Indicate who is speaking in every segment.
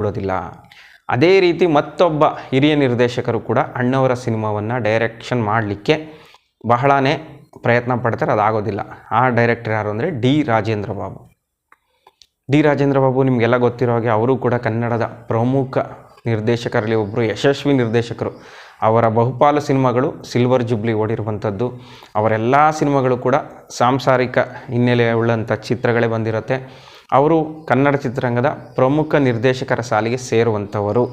Speaker 1: ಬಿಡೋದಿಲ್ಲ. ಅದೇ ರೀತಿ ಮತ್ತೊಬ್ಬ ಹಿರಿಯ ನಿರ್ದೇಶಕರು ಕೂಡ ಅಣ್ಣವರ ಸಿನಿಮಾವನ್ನು ಡೈರೆಕ್ಷನ್ ಮಾಡಲಿಕ್ಕೆ ಬಹಳನೇ ಪ್ರಯತ್ನ ಪಡ್ತಾರೆ, ಅದಾಗೋದಿಲ್ಲ. ಆ ಡೈರೆಕ್ಟರ್ ಯಾರು ಅಂದರೆ ಡಿ ರಾಜೇಂದ್ರ ಬಾಬು. ಡಿ ರಾಜೇಂದ್ರ ಬಾಬು ನಿಮಗೆಲ್ಲ ಗೊತ್ತಿರೋ ಹಾಗೆ ಅವರು ಕೂಡ ಕನ್ನಡದ ಪ್ರಮುಖ ನಿರ್ದೇಶಕರಲ್ಲಿ ಒಬ್ಬರು ಯಶಸ್ವಿ ನಿರ್ದೇಶಕರು. ಅವರ ಬಹುಪಾಲು ಸಿನಿಮಾಗಳು ಸಿಲ್ವರ್ ಜುಬ್ಲಿ ಓಡಿರುವಂಥದ್ದು. ಅವರೆಲ್ಲ ಸಿನಿಮಾಗಳು ಕೂಡ ಸಾಂಸಾರಿಕ ಹಿನ್ನೆಲೆ ಉಳ್ಳಂಥ ಚಿತ್ರಗಳೇ ಬಂದಿರುತ್ತೆ. ಅವರು ಕನ್ನಡ ಚಿತ್ರರಂಗದ ಪ್ರಮುಖ ನಿರ್ದೇಶಕರ ಸಾಲಿಗೆ ಸೇರುವಂಥವರು.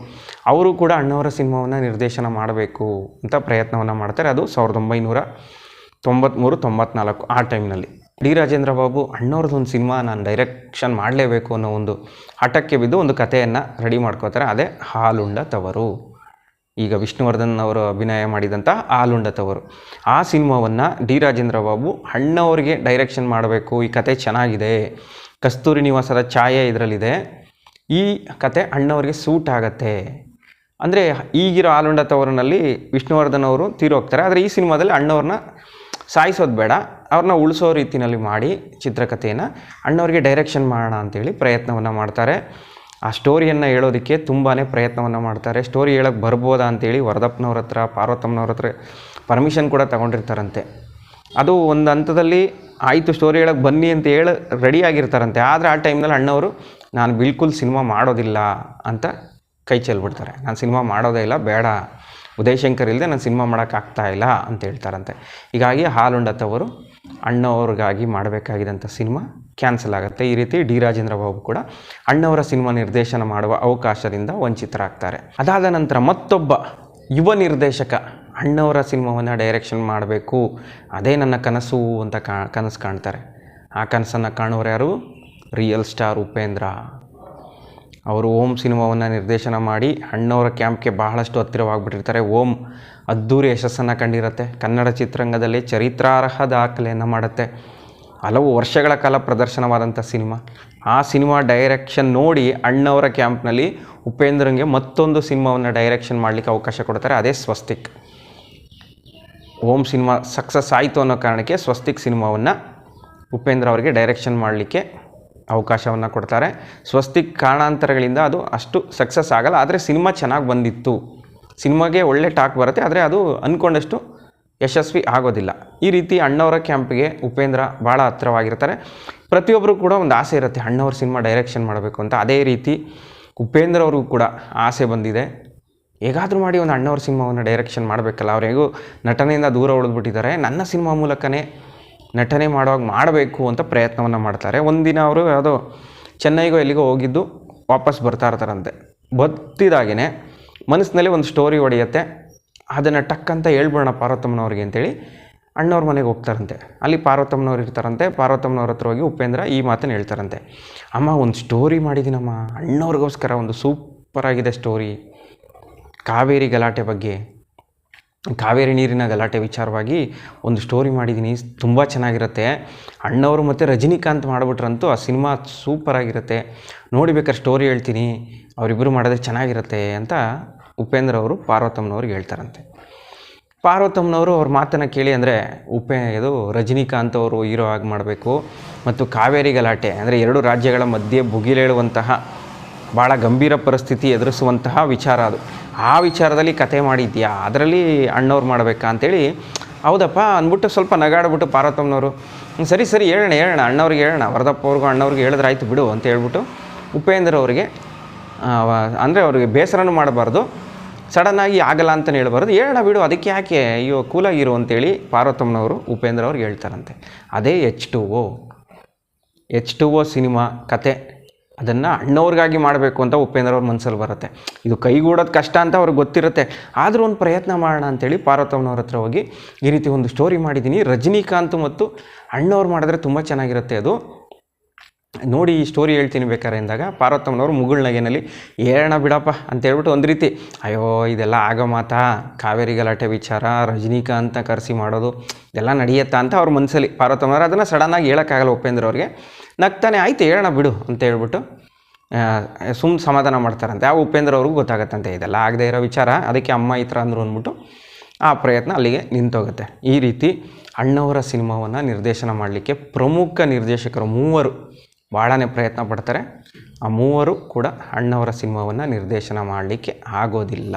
Speaker 1: ಅವರು ಕೂಡ ಅಣ್ಣವರ ಸಿನಿಮಾವನ್ನು ನಿರ್ದೇಶನ ಮಾಡಬೇಕು ಅಂತ ಪ್ರಯತ್ನವನ್ನು ಮಾಡ್ತಾರೆ. ಅದು ಸಾವಿರದ ಒಂಬೈನೂರ ತೊಂಬತ್ತ್ಮೂರು ತೊಂಬತ್ನಾಲ್ಕು ಆ ಟೈಮ್ನಲ್ಲಿ. ಡಿ. ರಾಜೇಂದ್ರ ಬಾಬು ಅಣ್ಣವ್ರದ್ದೊಂದು ಸಿನಿಮಾ ನಾನು ಡೈರೆಕ್ಷನ್ ಮಾಡಲೇಬೇಕು ಅನ್ನೋ ಒಂದು ಹಠಕ್ಕೆ ಬಿದ್ದು ಒಂದು ಕಥೆಯನ್ನು ರೆಡಿ ಮಾಡ್ಕೋತಾರೆ. ಅದೇ ಹಾಲುಂಡ ತವರು. ಈಗ ವಿಷ್ಣುವರ್ಧನ್ ಅವರು ಅಭಿನಯ ಮಾಡಿದಂಥ ಆಲುಂಡತವರು. ಆ ಸಿನಿಮಾವನ್ನು ಡಿ ರಾಜೇಂದ್ರ ಬಾಬು ಅಣ್ಣವ್ರಿಗೆ ಡೈರೆಕ್ಷನ್ ಮಾಡಬೇಕು, ಈ ಕತೆ ಚೆನ್ನಾಗಿದೆ, ಕಸ್ತೂರಿ ನಿವಾಸದ ಛಾಯೆ ಇದರಲ್ಲಿದೆ, ಈ ಕತೆ ಅಣ್ಣವ್ರಿಗೆ ಸೂಟ್ ಆಗತ್ತೆ. ಅಂದರೆ ಈಗಿರೋ ಆಲುಂಡತವರನಲ್ಲಿ ವಿಷ್ಣುವರ್ಧನ್ ಅವರು ತೀರೋಗ್ತಾರೆ ಆದರೆ ಈ ಸಿನಿಮಾದಲ್ಲಿ ಅಣ್ಣವ್ರನ್ನ ಸಾಯಿಸೋದು ಬೇಡ, ಅವ್ರನ್ನ ಉಳಿಸೋ ರೀತಿಯಲ್ಲಿ ಮಾಡಿ ಚಿತ್ರಕಥೆಯನ್ನು ಅಣ್ಣವ್ರಿಗೆ ಡೈರೆಕ್ಷನ್ ಮಾಡೋಣ ಅಂತೇಳಿ ಪ್ರಯತ್ನವನ್ನು ಮಾಡ್ತಾರೆ. ಆ ಸ್ಟೋರಿಯನ್ನು ಹೇಳೋದಕ್ಕೆ ತುಂಬಾ ಪ್ರಯತ್ನವನ್ನು ಮಾಡ್ತಾರೆ. ಸ್ಟೋರಿ ಹೇಳೋಕ್ಕೆ ಬರ್ಬೋದಾ ಅಂತೇಳಿ ವರದಪ್ಪನವ್ರ ಹತ್ರ, ಪಾರ್ವತಮ್ಮನವ್ರ ಹತ್ರ ಪರ್ಮಿಷನ್ ಕೂಡ ತಗೊಂಡಿರ್ತಾರಂತೆ. ಅದು ಒಂದು ಹಂತದಲ್ಲಿ ಆಯಿತು ಸ್ಟೋರಿ ಹೇಳಕ್ಕೆ ಬನ್ನಿ ಅಂತ ಹೇಳಿ ರೆಡಿ ಆಗಿರ್ತಾರಂತೆ. ಆದರೆ ಆ ಟೈಮ್ನಲ್ಲಿ ಅಣ್ಣವರು, ನಾನು ಬಿಲ್ಕುಲ್ ಸಿನಿಮಾ ಮಾಡೋದಿಲ್ಲ ಅಂತ ಕೈ ಚೆಲ್ಬಿಡ್ತಾರೆ. ನಾನು ಸಿನಿಮಾ ಮಾಡೋದೇ ಇಲ್ಲ, ಬೇಡ. ಉದಯಶಂಕರ್ ಇಲ್ಲದೆ ನಾನು ಸಿನಿಮಾ ಮಾಡೋಕ್ಕಾಗ್ತಾ ಇಲ್ಲ ಅಂತ ಹೇಳ್ತಾರಂತೆ. ಹೀಗಾಗಿ ಹಾಲುಂಡತ್ತವರು ಅಣ್ಣವ್ರಿಗಾಗಿ ಮಾಡಬೇಕಾಗಿದ್ದಂಥ ಸಿನಿಮಾ ಕ್ಯಾನ್ಸಲ್ ಆಗುತ್ತೆ. ಈ ರೀತಿ ಡಿ ರಾಜೇಂದ್ರ ಬಾಬು ಕೂಡ ಅಣ್ಣವರ ಸಿನಿಮಾ ನಿರ್ದೇಶನ ಮಾಡುವ ಅವಕಾಶದಿಂದ ವಂಚಿತರಾಗ್ತಾರೆ. ಅದಾದ ನಂತರ ಮತ್ತೊಬ್ಬ ಯುವ ನಿರ್ದೇಶಕ ಅಣ್ಣವರ ಸಿನಿಮಾವನ್ನು ಡೈರೆಕ್ಷನ್ ಮಾಡಬೇಕು. ಅದೇ ನನ್ನ ಕನಸು ಅಂತ ಕಾ, ಕನಸು ಕಾಣ್ತಾರೆ. ಆ ಕನಸನ್ನು ಕಾಣೋರು ಯಾರು? Real star Upendra. ಅವರು ಓಂ ಸಿನಿಮಾವನ್ನು ನಿರ್ದೇಶನ ಮಾಡಿ ಅಣ್ಣವರ ಕ್ಯಾಂಪ್ಗೆ ಬಹಳಷ್ಟು ಹತ್ತಿರವಾಗಿಬಿಟ್ಟಿರ್ತಾರೆ. ಓಂ ಅದ್ದೂರಿ ಯಶಸ್ಸನ್ನು ಕಂಡಿರುತ್ತೆ. ಕನ್ನಡ ಚಿತ್ರರಂಗದಲ್ಲಿ ಚರಿತ್ರಾರ್ಹ ದಾಖಲೆಯನ್ನು ಮಾಡುತ್ತೆ. ಹಲವು ವರ್ಷಗಳ ಕಾಲ ಪ್ರದರ್ಶನವಾದಂಥ ಸಿನಿಮಾ. ಆ ಸಿನಿಮಾ ಡೈರೆಕ್ಷನ್ ನೋಡಿ ಅಣ್ಣವರ ಕ್ಯಾಂಪ್ನಲ್ಲಿ ಉಪೇಂದ್ರಂಗೆ ಮತ್ತೊಂದು ಸಿನಿಮಾವನ್ನು ಡೈರೆಕ್ಷನ್ ಮಾಡಲಿಕ್ಕೆ ಅವಕಾಶ ಕೊಡ್ತಾರೆ, ಅದೇ ಸ್ವಸ್ತಿಕ್. ಓಂ ಸಿನಿಮಾ ಸಕ್ಸಸ್ ಆಯಿತು ಅನ್ನೋ ಕಾರಣಕ್ಕೆ ಸ್ವಸ್ತಿಕ್ ಸಿನಿಮಾವನ್ನು ಉಪೇಂದ್ರ ಅವರಿಗೆ ಡೈರೆಕ್ಷನ್ ಮಾಡಲಿಕ್ಕೆ ಅವಕಾಶವನ್ನು ಕೊಡ್ತಾರೆ. ಸ್ವಸ್ತಿಕ್ ಕಾರಣಾಂತರಗಳಿಂದ ಅದು ಅಷ್ಟು ಸಕ್ಸಸ್ ಆಗಲ್ಲ, ಆದರೆ ಸಿನಿಮಾ ಚೆನ್ನಾಗಿ ಬಂದಿತ್ತು. ಸಿನಿಮಾಗೆ ಒಳ್ಳೆ ಟಾಕ್ ಬರುತ್ತೆ, ಆದರೆ ಅದು ಅಂದ್ಕೊಂಡಷ್ಟು ಯಶಸ್ವಿ ಆಗೋದಿಲ್ಲ. ಈ ರೀತಿ ಅಣ್ಣವರ ಕ್ಯಾಂಪ್ಗೆ ಉಪೇಂದ್ರ ಭಾಳ ಹತ್ತಿರವಾಗಿರ್ತಾರೆ ಪ್ರತಿಯೊಬ್ಬರು ಕೂಡ ಒಂದು ಆಸೆ ಇರುತ್ತೆ, ಅಣ್ಣವ್ರ ಸಿನಿಮಾ ಡೈರೆಕ್ಷನ್ ಮಾಡಬೇಕು ಅಂತ. ಅದೇ ರೀತಿ ಉಪೇಂದ್ರ ಅವ್ರಿಗೂ ಕೂಡ ಆಸೆ ಬಂದಿದೆ. ಹೇಗಾದರೂ ಮಾಡಿ ಒಂದು ಅಣ್ಣವ್ರ ಸಿನಿಮಾವನ್ನು ಡೈರೆಕ್ಷನ್ ಮಾಡಬೇಕಲ್ಲ. ಅವರಿಗೂ ನಟನೆಯಿಂದ ದೂರ ಉಳಿದ್ಬಿಟ್ಟಿದ್ದಾರೆ. ನನ್ನ ಸಿನಿಮಾ ಮೂಲಕನೇ ನಟನೆ ಮಾಡುವಾಗ ಮಾಡಬೇಕು ಅಂತ ಪ್ರಯತ್ನವನ್ನು ಮಾಡ್ತಾರೆ. ಒಂದಿನ ಅವರು ಯಾವುದೋ ಚೆನ್ನೈಗೋ ಎಲ್ಲಿಗೋ ಹೋಗಿದ್ದು ವಾಪಸ್ ಬರ್ತಾ ಇರ್ತಾರಂತೆ. ಬತ್ತಿದಾಗೇ ಮನಸ್ಸಿನಲ್ಲಿ ಒಂದು ಸ್ಟೋರಿ ಹೊಡೆಯುತ್ತೆ ಅದನ್ನು ಟಕ್ ಅಂತ ಹೇಳ್ಬಿಡೋಣ ಪಾರ್ವತಮ್ಮನವ್ರಿಗೆ ಅಂತೇಳಿ ಅಣ್ಣವ್ರ ಮನೆಗೆ ಹೋಗ್ತಾರಂತೆ. ಅಲ್ಲಿ ಪಾರ್ವತಮ್ಮನವ್ರು ಇರ್ತಾರಂತೆ. ಪಾರ್ವತಮ್ಮನವ್ರ ಹತ್ರ ಹೋಗಿ ಉಪೇಂದ್ರ ಈ ಮಾತನ್ನು ಹೇಳ್ತಾರಂತೆ. ಅಮ್ಮ, ಒಂದು ಸ್ಟೋರಿ ಮಾಡಿದ್ದೀನಮ್ಮ ಅಣ್ಣವ್ರಿಗೋಸ್ಕರ ಒಂದು ಸೂಪರಾಗಿದೆ ಸ್ಟೋರಿ ಕಾವೇರಿ ಗಲಾಟೆ ಬಗ್ಗೆ. ಕಾವೇರಿ ನೀರಿನ ಗಲಾಟೆ ವಿಚಾರವಾಗಿ ಒಂದು ಸ್ಟೋರಿ ಮಾಡಿದ್ದೀನಿ. ತುಂಬ ಚೆನ್ನಾಗಿರುತ್ತೆ. ಅಣ್ಣವರು ಮತ್ತು ರಜನಿಕಾಂತ್ ಮಾಡಿಬಿಟ್ರಂತೂ ಆ ಸಿನಿಮಾ ಸೂಪರಾಗಿರುತ್ತೆ ನೋಡಿಬೇಕಾದ್ರೆ ಸ್ಟೋರಿ ಹೇಳ್ತೀನಿ. ಅವರಿಬ್ಬರು ಮಾಡಿದ್ರೆ ಚೆನ್ನಾಗಿರುತ್ತೆ ಅಂತ ಉಪೇಂದ್ರ ಅವರು ಪಾರ್ವತಮ್ಮನವ್ರಿಗೆ ಹೇಳ್ತಾರಂತೆ. ಪಾರ್ವತಮ್ಮನವರು ಅವ್ರ ಮಾತನ್ನು ಕೇಳಿ ಅಂದರೆ ಉಪೇ ಇದು ರಜನಿಕಾಂತ್ ಅವರು ಹೀರೋ ಆಗಿ ಮಾಡಬೇಕು. ಮತ್ತು ಕಾವೇರಿ ಗಲಾಟೆ ಅಂದರೆ ಎರಡು ರಾಜ್ಯಗಳ ಮಧ್ಯೆ ಭುಗಿಲೇಳುವಂತಹ ಭಾಳ ಗಂಭೀರ ಪರಿಸ್ಥಿತಿ ಎದುರಿಸುವಂತಹ ವಿಚಾರ ಅದು. ಆ ವಿಚಾರದಲ್ಲಿ ಕತೆ ಮಾಡಿದ್ಯಾ? ಅದರಲ್ಲಿ ಅಣ್ಣವ್ರು ಮಾಡಬೇಕಾ ಅಂತೇಳಿ ಹೌದಪ್ಪ ಅಂದ್ಬಿಟ್ಟು ಸ್ವಲ್ಪ ನಗಾಡ್ಬಿಟ್ಟು ಪಾರ್ವತಮ್ಮನವರು "ಹ್ಮ್, ಸರಿ ಸರಿ ಹೇಳೋಣ ಹೇಳೋಣ ಅಣ್ಣವ್ರಿಗೆ ಹೇಳೋಣ ವರದಪ್ಪ ಅವ್ರಿಗೂ ಅಣ್ಣವ್ರಿಗೆ ಹೇಳಿದ್ರೆ ಆಯಿತು ಬಿಡು ಅಂತ ಹೇಳ್ಬಿಟ್ಟು ಉಪೇಂದ್ರ ಅವರಿಗೆ ಅಂದರೆ ಅವ್ರಿಗೆ ಬೇಸರನೂ ಮಾಡಬಾರ್ದು ಸಡನ್ನಾಗಿ ಆಗಲ್ಲ ಅಂತಲೇ ಹೇಳ್ಬಾರ್ದು. ಹೇಳೋಣ ಬಿಡು ಅದಕ್ಕೆ ಯಾಕೆ ಅಯ್ಯೋ ಕೂಲಾಗಿರು ಅಂತೇಳಿ ಪಾರ್ವತಮ್ಮನವರು ಉಪೇಂದ್ರ ಅವ್ರಿಗೆ ಹೇಳ್ತಾರಂತೆ. ಅದೇ H two O H two O cinema ಕತೆ. ಅದನ್ನು ಅಣ್ಣವ್ರಿಗಾಗಿ ಮಾಡಬೇಕು ಅಂತ ಉಪೇಂದ್ರ ಅವ್ರ ಮನಸ್ಸಲ್ಲಿ ಬರುತ್ತೆ. ಇದು ಕೈಗೂಡೋದು ಕಷ್ಟ ಅಂತ ಅವ್ರಿಗೆ ಗೊತ್ತಿರುತ್ತೆ. ಆದರೂ ಒಂದು ಪ್ರಯತ್ನ ಮಾಡೋಣ ಅಂತೇಳಿ ಪಾರ್ವತಮ್ಮನವ್ರ ಹತ್ರ ಹೋಗಿ ಈ ರೀತಿ ಒಂದು ಸ್ಟೋರಿ ಮಾಡಿದ್ದೀನಿ ರಜನಿಕಾಂತ್ ಮತ್ತು ಅಣ್ಣವ್ರು ಮಾಡಿದ್ರೆ ತುಂಬ ಚೆನ್ನಾಗಿರುತ್ತೆ ಅದು. ನೋಡಿ ಈ ಸ್ಟೋರಿ ಹೇಳ್ತೀನಿ ಬೇಕಾರೆ ಎಂದಾಗ. ಪಾರ್ವತಮ್ಮನವರು ಮುಗುಳ್ನಗೆನಲ್ಲಿ ಏರಣ ಬಿಡಪ್ಪ ಅಂತ ಹೇಳ್ಬಿಟ್ಟು ಒಂದು ರೀತಿ, ಅಯ್ಯೋ, ಇದೆಲ್ಲ ಆಗೋ ಮಾತಾ ಕಾವೇರಿ ಗಲಾಟೆ ವಿಚಾರ ರಜನಿಕಾಂತ ಕರೆಸಿ ಮಾಡೋದು, ಇದೆಲ್ಲ ನಡೆಯುತ್ತಾ ಅಂತ ಅವ್ರ ಮನಸ್ಸಲ್ಲಿ ಪಾರ್ವತಮ್ಮನವರು ಅದನ್ನು ಸಡನ್ನಾಗಿ ಹೇಳೋಕ್ಕಾಗಲ್ಲ ಉಪೇಂದ್ರ ಅವ್ರಿಗೆ. ನಗ್ತಾನೆ, ಆಯಿತು ಹೇಳೋಣ ಬಿಡು ಅಂತ ಹೇಳ್ಬಿಟ್ಟು ಸುಮ್ ಸಮಾಧಾನ ಮಾಡ್ತಾರಂತೆ. ಆ ಉಪೇಂದ್ರ ಅವ್ರಿಗೂ ಗೊತ್ತಾಗತ್ತಂತೆ ಇದೆಲ್ಲ. ಆಗದೆ ಇರೋ ವಿಚಾರ. ಅದಕ್ಕೆ ಅಮ್ಮ ಈ ಥರ ಅಂದರು ಅಂದ್ಬಿಟ್ಟು ಆ ಪ್ರಯತ್ನ ಅಲ್ಲಿಗೆ ನಿಂತೋಗುತ್ತೆ. ಈ ರೀತಿ ಅಣ್ಣವರ ಸಿನಿಮಾವನ್ನು ನಿರ್ದೇಶನ ಮಾಡಲಿಕ್ಕೆ ಪ್ರಮುಖ ನಿರ್ದೇಶಕರು ಮೂವರು ಭಾಳನೇ ಪ್ರಯತ್ನ ಪಡ್ತಾರೆ. ಆ ಮೂವರು ಕೂಡ ಅಣ್ಣವರ ಸಿನಿಮಾವನ್ನು ನಿರ್ದೇಶನ ಮಾಡಲಿಕ್ಕೆ ಆಗೋದಿಲ್ಲ.